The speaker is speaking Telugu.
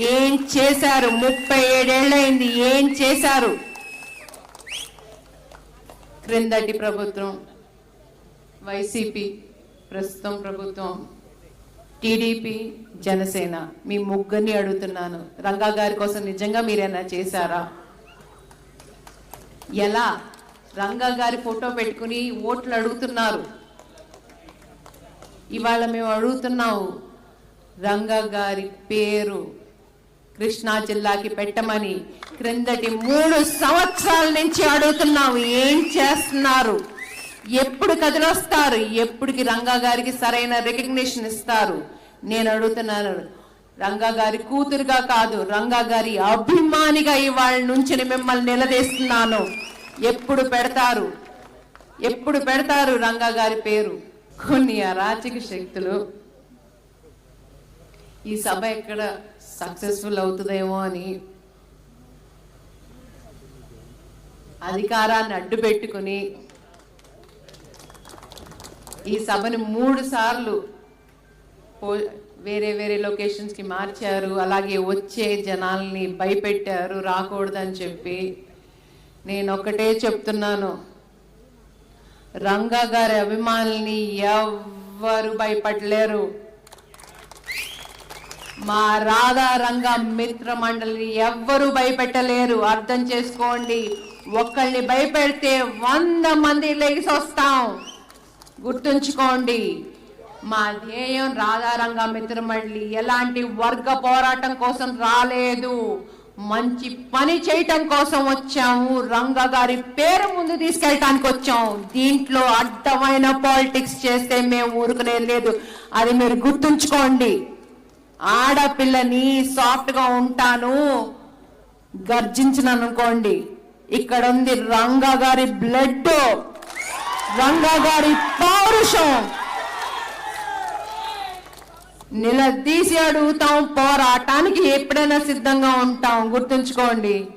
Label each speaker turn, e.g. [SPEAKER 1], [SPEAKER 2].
[SPEAKER 1] ఏం చేశారు? ముప్పై ఏడేళ్ళైంది ఏం చేశారు? క్రిందటి ప్రభుత్వం వైసీపీ ప్రస్తుతం ప్రభుత్వం టీడీపీ జనసేన. మీ ముగ్గురిని అడుగుతున్నాను. రంగా గారి కోసం నిజంగా మీరేనా చేశారా? ఎలా? రంగా గారి ఫోటో పెట్టుకుని ఓట్లు అడుగుతున్నారు. ఇవాళ మేము అడుగుతున్నాము రంగా గారి పేరు కృష్ణా జిల్లాకి పెట్టమని క్రిందటి మూడు సంవత్సరాల నుంచి అడుగుతున్నాం ఏం చేస్తున్నారు? ఎప్పుడు కదిలొస్తారు? ఎప్పుడుకి రంగా గారికి సరైన రికగ్నిషన్ ఇస్తారు? నేను అడుగుతున్నాను రంగా గారి కూతురుగా కాదు రంగా గారి అభిమానిగా ఇవాళ నుంచి మిమ్మల్ని నిలదీస్తున్నాను. ఎప్పుడు పెడతారు? ఎప్పుడు పెడతారు రంగా గారి పేరు? కొన్ని అరాచక శక్తులు. ఈ సభ ఎక్కడ సక్సెస్ఫుల్ అవుతుందేమో అని అధికారాన్ని అడ్డు పెట్టుకుని ఈ సభని మూడు సార్లు పో- వేరే వేరే లొకేషన్స్కి మార్చారు. అలాగే వచ్చే జనాల్ని భయపెట్టారు. రాకూడదని చెప్పి నేను ఒకటే చెప్తున్నాను. రంగా గారి అభిమానుల్ని ఎవ్వరు భయపడలేరు. మా రాధారంగ మిత్ర మండలిని ఎవ్వరు భయపెట్టలేరు. అర్థం చేసుకోండి. ఒక్కళ్ళని భయపెడితే వంద మంది లేచి వస్తాం. గుర్తుంచుకోండి. మా ధ్యేయం రాధారంగ మిత్ర మండలి ఎలాంటి వర్గ పోరాటం కోసం రాలేదు. మంచి పని చేయటం కోసం వచ్చాము. రంగ గారి పేరు ముందు తీసుకెళ్ళటానికి వచ్చాం. దీంట్లో అడ్డమైన పాలిటిక్స్ చేస్తే మేము ఊరుకునే లేదు. అది మీరు గుర్తుంచుకోండి. ఆడపిల్లని సాఫ్ట్గా ఉంటాను. గర్జించిన అనుకోండి ఇక్కడ ఉంది రంగా గారి బ్లడ్ రంగా గారి పౌరుషం. నిలదీసి అడుగుతాం పోరాటానికి ఎప్పుడైనా సిద్ధంగా ఉంటాం. గుర్తుంచుకోండి